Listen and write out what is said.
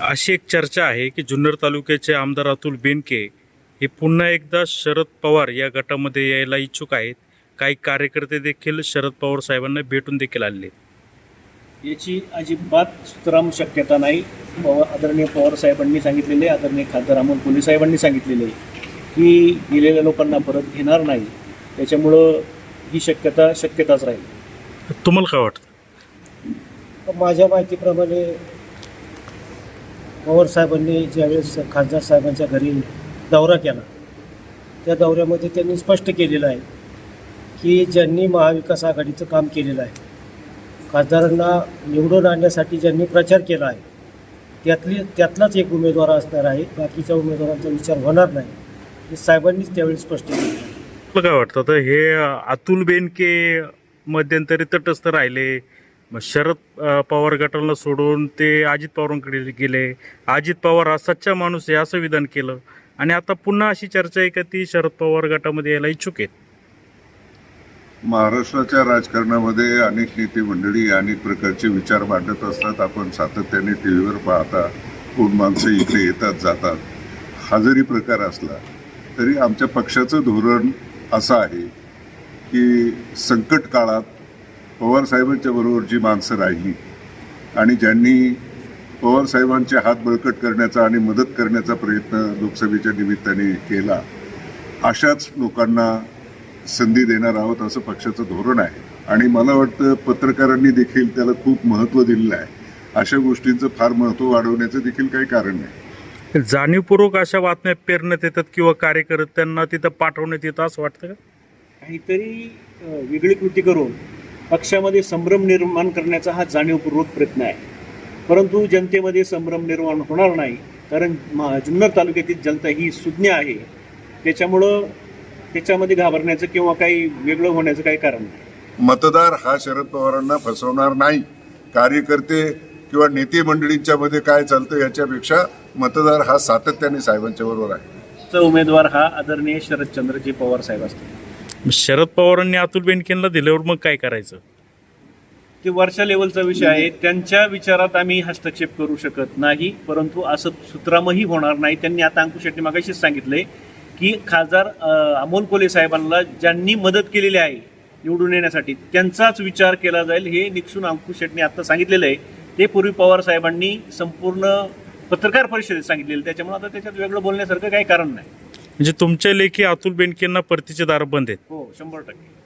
अशी एक चर्चा आहे की जुन्नर तालुक्याचे आमदार अतुल बेनके हे पुन्हा एकदा शरद पवार या गटामध्ये यायला इच्छुक आहेत. काही कार्यकर्ते देखील शरद पवार साहेबांना भेटून देखील आहेत. याची अजिबात सुतराम शक्यता नाही. पवार आदरणीय पवार साहेबांनी सांगितलेले आदरणीय खासदार अमोल कोल्हे साहेबांनी सांगितलेले की गेलेल्या लोकांना परत घेणार नाही. त्याच्यामुळं ही शक्यता शक्यताच राहील. तुम्हाला काय वाटतं? माझ्या माहितीप्रमाणे पवार साहेबांनी ज्यावेळेस खासदार साहेबांच्या घरी दौरा केला त्या दौऱ्यामध्ये त्यांनी स्पष्ट केलेलं आहे की ज्यांनी महाविकास आघाडीचं काम केलेलं आहे खासदारांना निवडून आणण्यासाठी ज्यांनी प्रचार केला आहे त्यातली त्यातलाच एक उमेदवार असणार आहे बाकीच्या उमेदवारांचा विचार होणार नाही हे साहेबांनीच त्यावेळी स्पष्ट केलं. काय वाटतं? तर हे अतुल बेनके मध्यंतरी तटस्थ राहिले मग शरद अ, पवार गटाला सोडून ते अजित पवारांकडे गेले. अजित पवार हा सच्चा माणूस आहे असं विधान केलं. आणि आता पुन्हा अशी चर्चा आहे का ती शरद पवार गटामध्ये यायला इच्छुक आहेत? महाराष्ट्राच्या राजकारणामध्ये अनेक नेते मंडळी अनेक प्रकारचे विचार मांडत असतात. आपण सातत्याने टी व्हीवर पाहता कोण माणसं इकडे येतात जातात. हा जरी प्रकार असला तरी आमच्या पक्षाचं धोरण असं आहे की संकट काळात पवार साहेबांच्या बरोबर जी माणसं राहिली. आणि ज्यांनी पवार साहेबांचे हात बळकट करण्याचा आणि मदत करण्याचा प्रयत्न लोकसभेच्या निमित्ताने केला अशाच लोकांना संधी देणार आहोत असं पक्षाचं धोरण आहे. आणि मला वाटतं पत्रकारांनी देखील त्याला खूप महत्त्व दिलेलं आहे. अशा गोष्टींचं फार महत्त्व वाढवण्याचं देखील काही कारण नाही. जाणीवपूर्वक अशा बातम्या पेरण्यात येतात किंवा कार्यकर्त्यांना तिथं पाठवण्यात येतं असं वाटतं का? काहीतरी वेगळी कृती करून पक्षामध्ये संभ्रम निर्माण करण्याचा हा जाणीवपूर्वक प्रयत्न आहे. परंतु जनतेमध्ये संभ्रम निर्माण होणार नाही कारण मा- जुन्नर तालुक्यातील जनता ही सुज्ञ आहे. त्याच्यामुळं त्याच्यामध्ये घाबरण्याचं किंवा काही वेगळं होण्याचं काही कारण नाही. मतदार हा शरद पवारांना फसवणार नाही. कार्यकर्ते किंवा नेते मंडळींच्या मध्ये काय चालतं याच्यापेक्षा मतदार हा सातत्याने साहेबांच्या बरोबर आहे. चा उमेदवार हा आदरणीय शरदचंद्रजी पवार साहेब असतील. मग शरद पवारांनी अतुल बेनकेंना दिल्यावर मग काय करायचं? ते वरच्या लेवलचा विषय आहे त्यांच्या विचारात आम्ही हस्तक्षेप करू शकत नाही परंतु असं सूत्रामही होणार नाही. त्यांनी आता अंकुश शेट्टी मागाशीच सांगितलंय की खासदार अमोल कोले साहेबांना ज्यांनी मदत केलेली आहे निवडून येण्यासाठी त्यांचाच विचार केला जाईल हे निक्षून अंकुश शेट्टी आता सांगितलेलं आहे. ते पूर्वी पवार साहेबांनी संपूर्ण पत्रकार परिषदेत सांगितलेलं त्याच्यामुळे आता त्याच्यात वेगळं बोलण्यासारखं काही कारण नाही. म्हणजे तुमच्या लेखी अतुल बेनकेंना परतीचे दार बंद आहेत. हो शंभर टक्के.